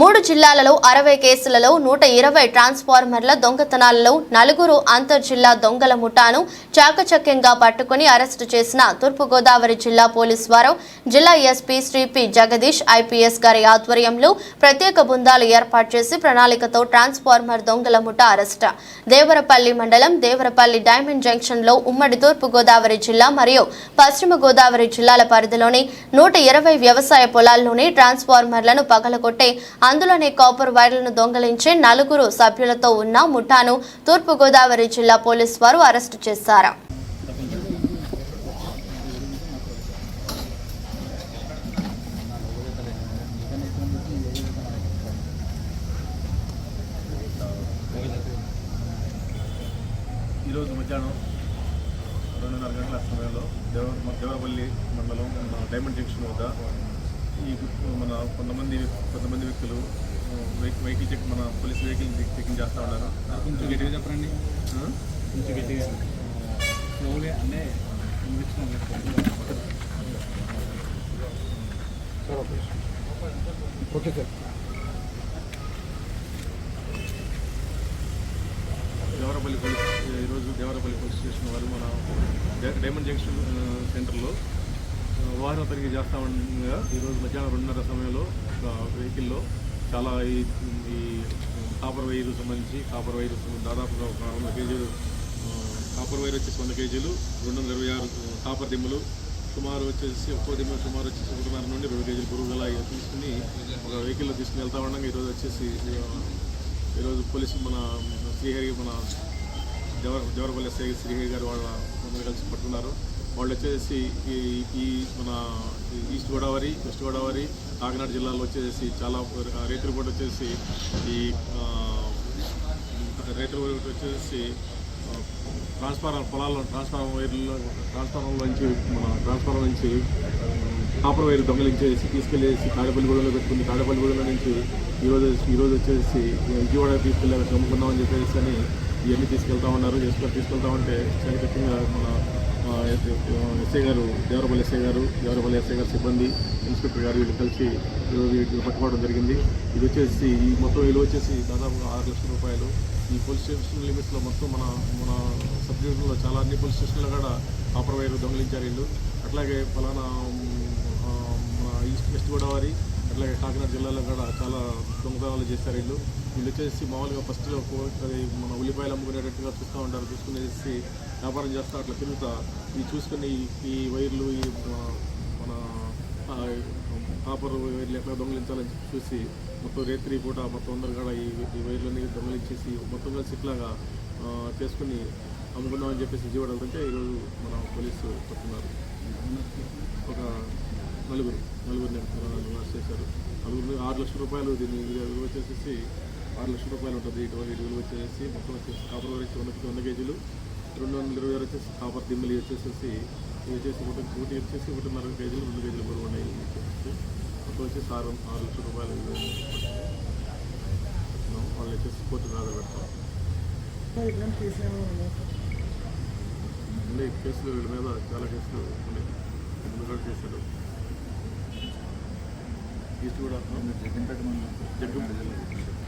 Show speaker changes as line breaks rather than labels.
మూడు జిల్లాలలో అరవై కేసులలో నూట ఇరవై ట్రాన్స్ఫార్మర్ల దొంగతనాలలో నలుగురు అంతర్ జిల్లా దొంగల ముఠాను చాకచక్యంగా పట్టుకుని అరెస్టు చేసిన తూర్పుగోదావరి జిల్లా పోలీస్ వారు జిల్లా SP Shri P Jagadish IPS గారి ఆధ్వర్యంలో ప్రత్యేక బృందాలు ఏర్పాటు చేసి ప్రణాళికతో ట్రాన్స్ఫార్మర్ దొంగల ముఠా అరెస్ట్. దేవరపల్లి మండలం దేవరపల్లి డైమండ్ జంక్షన్లో ఉమ్మడి తూర్పుగోదావరి జిల్లా మరియు పశ్చిమ గోదావరి జిల్లాల పరిధిలోని నూట ఇరవై వ్యవసాయ పొలాల్లోని ట్రాన్స్ఫార్మర్లను పగలగొట్టే అందులోనే కాపర్ వైర్లను దొంగలించే నలుగురు సభ్యులతో ఉన్న ముఠాను తూర్పుగోదావరి జిల్లా పోలీసు వారు అరెస్టు చేశారు.
ఈరోజు మధ్యాహ్నం రెండున్నర గంటల సమయంలో దేవ దేవరపల్లి మండలం డైమండ్ జంక్షన్ వద్ద ఈ మన కొంతమంది కొంతమంది వ్యక్తులు వెహికల్ చెక్ మన పోలీస్ వెహికల్ చెకింగ్ చేస్తూ ఉన్నారు.
కొంచెం గట్టిగా చెప్పండి? కొంచెం గట్టిగా స్లోగా అంటే
ఓకే సార్.
దేవరపల్లి పోలీస్ ఈరోజు దేవరపల్లి పోలీస్ స్టేషన్ వారు మన డైమండ్ జంక్షన్ సెంటర్లో వాహన తనిఖీ చేస్తా ఉండగా. ఈరోజు మధ్యాహ్నం రెండున్నర సమయంలో ఒక వెహికల్లో చాలా ఈ ఈ కాపర్ వైరు సంబంధించి కాపర్ వైరు దాదాపుగా ఒక వంద కేజీలు కాపర్ వైర్ వచ్చేసి వంద కేజీలు రెండు వందల ఇరవై ఆరు కాపర్ దిమ్మలు సుమారు వచ్చేసి ఒక్కో దిమ్మ సుమారు వచ్చేసి ఒకటిన్నర నుండి రెండు కేజీలు పురుగులా తీసుకుని ఒక వెహికల్లో తీసుకుని వెళ్తా ఉండగా. ఈరోజు వచ్చేసి ఈరోజు పోలీసు మన శ్రీహరి మన జవహర్ జవరపల్లి శ్రీహరి గారు వాళ్ళ అందరూ కలిసి పట్టుకున్నారు. వాళ్ళు వచ్చేసి ఈ ఈ మన ఈస్ట్ గోదావరి వెస్ట్ గోదావరి కాకినాడ జిల్లాలో వచ్చేసి చాలా రైతులు కూడా వచ్చేసి ఈ రైతులు వచ్చేసి ట్రాన్స్ఫార్మర్ పొలాల్లో ట్రాన్స్ఫార్మర్ వైర్లో ట్రాన్స్ఫార్మర్ నుంచి మన ట్రాన్స్ఫార్మర్ నుంచి కాపర్ వైర్ దొంగలించేసి తీసుకెళ్ళేసి తాడేపల్లిగూడలో పెట్టుకుంది తాడేపల్లిగూడలో నుంచి ఈరోజు ఈరోజు వచ్చేసి విజయవాడ తీసుకెళ్ళి అమ్ముకుందామని చెప్పేసి అని ఇవన్నీ తీసుకెళ్తా ఉన్నారు. చేసుకొని తీసుకెళ్తా ఉంటే చాలా ఖచ్చితంగా మన ఎస్ఐ గారు దేవరపల్లి ఎస్ఐ గారు దేవరపల్లి ఎస్ఐ గారు సిబ్బంది ఇన్స్పెక్టర్ గారు వీళ్ళు కలిసి వీటిని పట్టుకోవడం జరిగింది. ఇది వచ్చేసి ఈ మొత్తం విలువ వచ్చేసి దాదాపుగా ఆరు లక్షల రూపాయలు. ఈ పోలీస్ స్టేషన్ లిమిట్స్లో మొత్తం మన మన సబ్ డివిజన్లో చాలా అన్ని పోలీస్ స్టేషన్లో కూడా కాపర్ దొంగలించారు వీళ్ళు. అట్లాగే ఫలానా మన ఈస్ట్ వెస్ట్ గోదావరి అట్లాగే కాకినాడ జిల్లాలో కూడా చాలా దొంగతనాలు చేశారు వీళ్ళు. వీళ్ళు వచ్చేసి మామూలుగా ఫస్ట్లో అది మన ఉల్లిపాయలు అమ్ముకునేటట్టుగా చూస్తూ ఉంటారు చూసుకునేసి వ్యాపారం చేస్తూ అట్లా తిరుగుతా. ఈ చూసుకుని ఈ- వైర్లు ఈ మన- కాపర్ వైర్లు ఎట్లా దొంగలించాలని చూసి మొత్తం రేత్రి పూట మొత్తం అందరు కూడా ఈ ఈ వైర్లన్నీ దొంగలించేసి మొత్తం కలిసి ఇట్లాగా చేసుకుని అమ్ముకుందామని చెప్పేసి విజయవాడ వెళ్తుంటే ఈరోజు మన పోలీసు పట్టుకున్నారు నలుగురు నలుగురిని అరెస్ట్ చేశారు. నలుగురు ఆరు లక్షల రూపాయలు దీని విలువ వచ్చేసి ఆరు లక్షల రూపాయలు ఉంటుంది. ఇటువంటి విలువ వచ్చేసి మొత్తం వచ్చేసి కాపర్ వచ్చి వంద వంద కేజీలు రెండు వందల ఇరవై ఆరు వచ్చేసి కాపర్ దిమ్మలు వచ్చేసేసి ఇవి వచ్చేసి ఒకటి ఒకటి వచ్చేసి ఒకటిన్నర కేజీలు రెండు కేజీలు బరువు ఉన్నాయి. ఇవి వచ్చేసి మొత్తం వచ్చేసి ఆరు ఆరు లక్షల రూపాయలు వాళ్ళు వచ్చేసి కోర్టు ఆధార పెడతాం కేసులు వీళ్ళ మీద చాలా కేసులు ఉన్నాయి. చేశారు? ఈస్ట్ కూడా
జగన్పేట మండలం
జగ్గు కాకినాడ